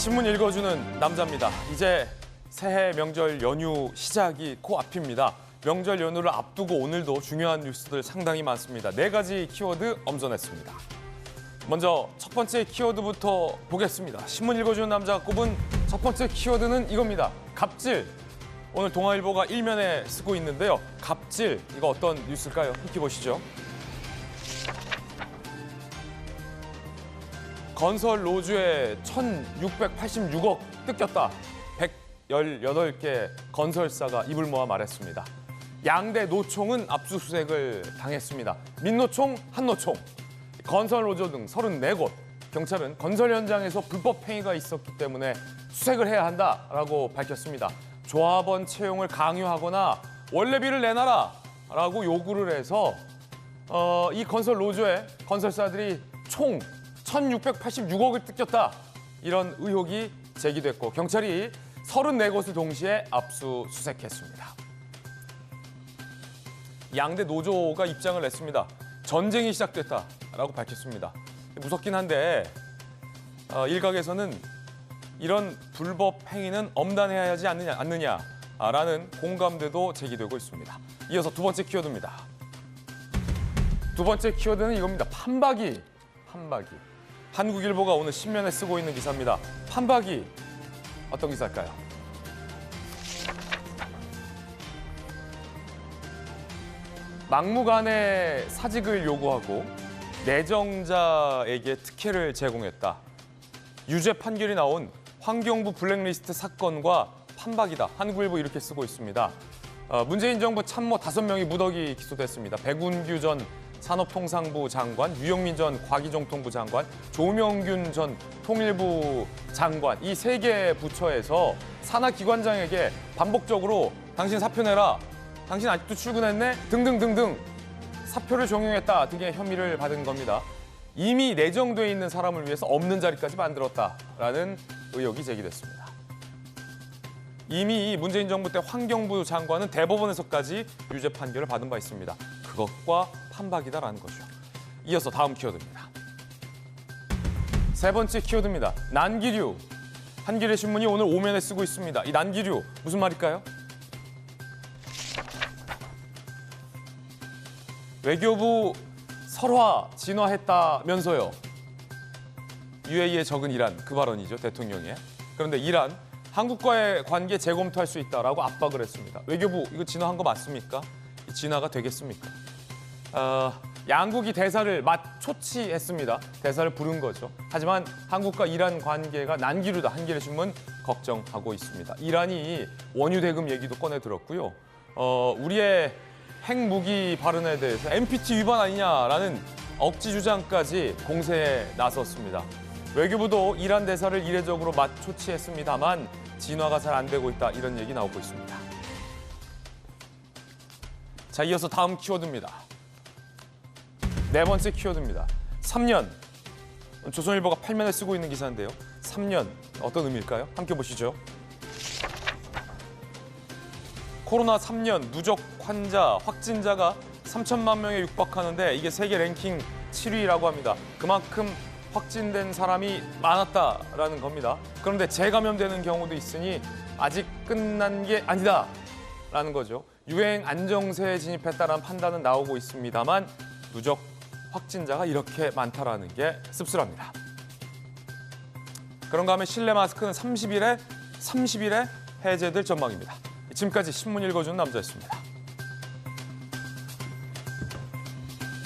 신문 읽어주는 남자입니다. 이제 새해 명절 연휴 시작이 코앞입니다. 명절 연휴를 앞두고 오늘도 중요한 뉴스들 상당히 많습니다. 네 가지 키워드 엄선했습니다. 먼저 첫 번째 키워드부터 보겠습니다. 신문 읽어주는 남자가 꼽은 첫 번째 키워드는 이겁니다. 갑질. 오늘 동아일보가 일면에 쓰고 있는데요. 갑질, 이거 어떤 뉴스일까요? 함께 보시죠. 건설 노조에 1,686억 뜯겼다. 118개 건설사가 입을 모아 말했습니다. 양대 노총은 압수수색을 당했습니다. 민노총, 한노총, 건설 노조 등 34곳. 경찰은 건설 현장에서 불법 행위가 있었기 때문에 수색을 해야 한다라고 밝혔습니다. 조합원 채용을 강요하거나 원래비를 내놔라라고 요구를 해서 어, 이 건설 노조에 건설사들이 총 1,686억을 뜯겼다. 이런 의혹이 제기됐고 경찰이 34곳을 동시에 압수수색했습니다. 양대 노조가 입장을 냈습니다. 전쟁이 시작됐다라고 밝혔습니다. 무섭긴 한데 어, 일각에서는 이런 불법 행위는 엄단해야 하지 않느냐, 않느냐라는 공감대도 제기되고 있습니다. 이어서 두 번째 키워드입니다. 두 번째 키워드는 이겁니다. 판박이. 판박이. 한국일보가 오늘 신면에 쓰고 있는 기사입니다. 판박이. 어떤 기사일까요? 막무가내 사직을 요구하고 내정자에게 특혜를 제공했다. 유죄 판결이 나온 환경부 블랙리스트 사건과 판박이다. 한국일보 이렇게 쓰고 있습니다. 어, 문재인 정부 참모 다섯 명이 무더기 기소됐습니다. 백운규 전 산업통상부 장관, 유영민 전 과기정통부 장관, 조명균 전 통일부 장관 이 세 개 부처에서 산하기관장에게 반복적으로 당신 사표 내라, 당신 아직도 출근했네 등등등등 사표를 종용했다 등의 혐의를 받은 겁니다. 이미 내정돼 있는 사람을 위해서 없는 자리까지 만들었다라는 의혹이 제기됐습니다. 이미 문재인 정부 때 환경부 장관은 대법원에서까지 유죄 판결을 받은 바 있습니다. 그것과 판박이다라는 거죠. 이어서 다음 키워드입니다. 세 번째 키워드입니다. 난기류. 한겨레 신문이 오늘 오면에 쓰고 있습니다. 이 난기류 무슨 말일까요? 외교부 설화 진화했다면서요. UAE에 적은 이란 그 발언이죠 대통령의. 그런데 이란 한국과의 관계 재검토할 수 있다라고 압박을 했습니다. 외교부 이거 진화한 거 맞습니까? 이 진화가 되겠습니까? 어, 양국이 대사를 맞초치했습니다. 대사를 부른 거죠. 하지만 한국과 이란 관계가 난기류다. 한겨레 신문 걱정하고 있습니다. 이란이 원유 대금 얘기도 꺼내 들었고요. 어, 우리의 핵무기 발언에 대해서 NPT 위반 아니냐라는 억지 주장까지 공세에 나섰습니다. 외교부도 이란 대사를 이례적으로 맞초치했습니다만 진화가 잘 안 되고 있다 이런 얘기 나오고 있습니다. 자, 이어서 다음 키워드입니다. 네 번째 키워드입니다. 3년. 조선일보가 팔면에 쓰고 있는 기사인데요. 3년 어떤 의미일까요? 함께 보시죠. 코로나 3년 누적 환자 확진자가 3천만 명에 육박하는데 이게 세계 랭킹 7위라고 합니다. 그만큼 확진된 사람이 많았다라는 겁니다. 그런데 재감염되는 경우도 있으니 아직 끝난 게 아니다라는 거죠. 유행 안정세에 진입했다는 판단은 나오고 있습니다만 누적 확진자가 이렇게 많다라는 게 씁쓸합니다. 그런가 하면 실내 마스크는 30일에 30일에 해제될 전망입니다. 지금까지 신문 읽어주는 남자였습니다.